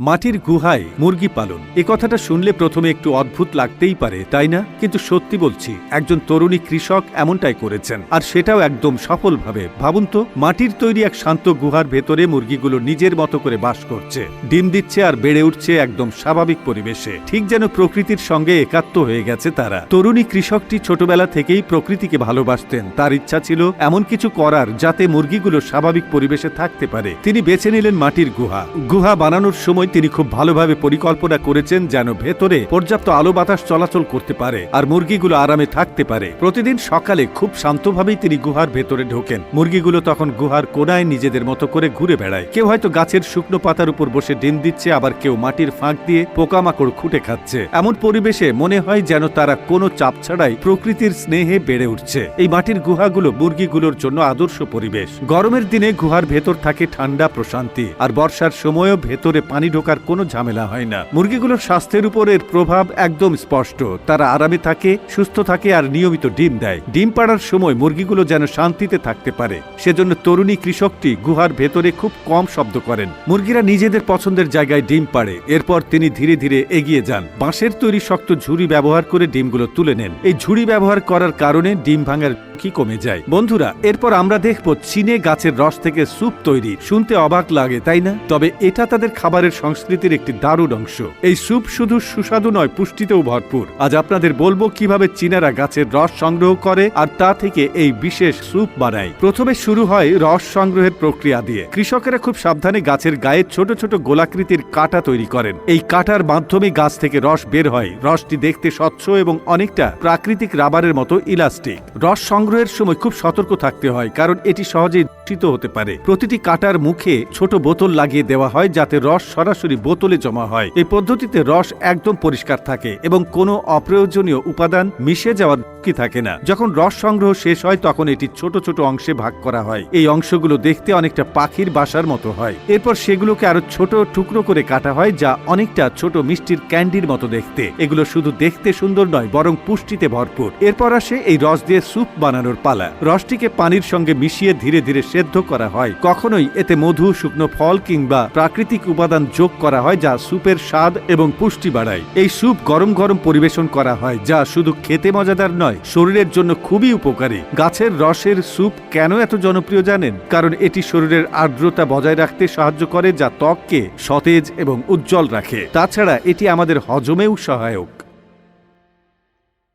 মাটির গুহায় মুরগি পালন। এ কথাটা শুনলে প্রথমে একটু অদ্ভুত লাগতেই পারে, তাই না? কিন্তু সত্যি বলছি, একজন তরুণী কৃষক এমনটাই করেছেন, আর সেটাও একদম সফলভাবে। ভাবুন তো, মাটির তৈরি এক শান্ত গুহার ভেতরে মুরগিগুলো নিজের মতো করে বাস করছে। ডিম দিচ্ছে আর বেড়ে উঠছে একদম স্বাভাবিক পরিবেশে। ঠিক যেন প্রকৃতির সঙ্গে একাত্ম হয়ে গেছে তারা। তরুণী কৃষকটি ছোটবেলা থেকেই প্রকৃতিকে ভালোবাসতেন। তার ইচ্ছা ছিল এমন কিছু করার যাতে মুরগিগুলো স্বাভাবিক পরিবেশে থাকতে পারে। তিনি বেছে নিলেন মাটির গুহা। গুহা বানানোর সময় তিনি খুব ভালোভাবে পরিকল্পনা করেছেন যেন ভেতরে পর্যাপ্ত আলো বাতাস চলাচল করতে পারে আর মুরগিগুলো আরামে থাকতে পারে। প্রতিদিন সকালে খুব শান্তভাবেই তিনি গুহার ভেতরে ঢোকেন। মুরগিগুলো তখন গুহার কোনায় নিজেদের মতো করে ঘুরে বেড়ায়। কেউ হয়তো গাছের শুকনো পাতার উপর বসে ডিম দিচ্ছে, আবার কেউ মাটির ফাঁক দিয়ে পোকামাকড় খুঁটে খাচ্ছে। এমন পরিবেশে মনে হয় যেন তারা কোনো চাপ ছাড়াই প্রকৃতির স্নেহে বেড়ে উঠছে। এই মাটির গুহাগুলো মুরগিগুলোর জন্য আদর্শ পরিবেশ। গরমের দিনে গুহার ভেতর থাকে ঠান্ডা প্রশান্তি, আর বর্ষার সময়ও ভেতরে পানি ঢোকার কোনো ঝামেলা হয় না। মুরগিগুলোর স্বাস্থ্যের উপর এর প্রভাব একদম স্পষ্ট। তারা আরামে থাকে, সুস্থ থাকে আর নিয়মিত ডিম দেয়। ডিম পাড়ার সময় মুরগিগুলো যেন শান্তিতে থাকতে পারে। সেজন্য তরুণী কৃষকটি গুহার ভেতরে খুব কম শব্দ করেন। মুরগিরা নিজেদের পছন্দের জায়গায় ডিম পাড়ে। এরপর তিনি ধীরে ধীরে এগিয়ে যান। বাঁশের তৈরি শক্ত ঝুড়ি ব্যবহার করে ডিমগুলো তুলে নেন। এই ঝুড়ি ব্যবহার করার কারণে ডিম ভাঙার কি কমে যায়। বন্ধুরা, এরপর আমরা দেখব চীনে গাছের রস থেকে স্যুপ তৈরি। শুনতে অবাক লাগে, তাই না? তবে এটা তাদের খাবারের সংস্কৃতির একটি দারুণ অংশ। এই স্যুপ শুধু সুস্বাদু নয়, পুষ্টিতেও ভরপুর। আজ আপনাদের বলব কীভাবে চীনারা গাছের রস সংগ্রহ করে আর তা থেকে এই বিশেষ স্যুপ বানায়। প্রথমে শুরু হয় রস সংগ্রহের প্রক্রিয়া দিয়ে। কৃষকেরা খুব সাবধানে গাছের গায়ে ছোট ছোট গোলাকৃতির কাটা তৈরি করেন। এই কাটার মাধ্যমে গাছ থেকে রস বের হয়। রসটি দেখতে স্বচ্ছ এবং অনেকটা প্রাকৃতিক রাবারের মতো ইলাস্টিক। রস সংগ্রহের সময় খুব সতর্ক থাকতে হয়, কারণ এটি সহজেই দূষিত হতে পারে। প্রতিটি কাটার মুখে ছোট বোতল লাগিয়ে দেওয়া হয় যাতে রস সরাসরি বোতলে জমা হয়। এই পদ্ধতিতে রস একদম পরিষ্কার থাকে এবং কোনো অপ্রয়োজনীয় উপাদান মিশে যাওয়ার ঝুঁকি থাকে না। যখন রস সংগ্রহ শেষ হয়, তখন এটি ছোট ছোট অংশে ভাগ করা হয়। এই অংশগুলো দেখতে অনেকটা পাখির বাসার মতো হয়। এরপর সেগুলোকে আরও ছোট টুকরো করে কাটা হয়, যা অনেকটা ছোট মিষ্টির ক্যান্ডির মতো দেখতে। এগুলো শুধু দেখতে সুন্দর নয়, বরং পুষ্টিতে ভরপুর। এরপর আসে এই রস দিয়ে স্যুপ বানানোর পালা। রসটিকে পানির সঙ্গে মিশিয়ে ধীরে ধীরে সেদ্ধ করা হয়। কখনোই এতে মধু, শুকনো ফল কিংবা প্রাকৃতিক উপাদান যোগ করা হয় যা স্যুপের স্বাদ এবং পুষ্টি বাড়ায়। এই স্যুপ গরম গরম পরিবেশন করা হয়, যা শুধু খেতে মজাদার নয়, শরীরের জন্য খুবই উপকারী। গাছের রসের স্যুপ কেন এত জনপ্রিয় জানেন? কারণ এটি শরীরের আর্দ্রতা বজায় রাখতে সাহায্য করে, যা ত্বককে সতেজ এবং উজ্জ্বল রাখে। তাছাড়া এটি আমাদের হজমেও সহায়ক।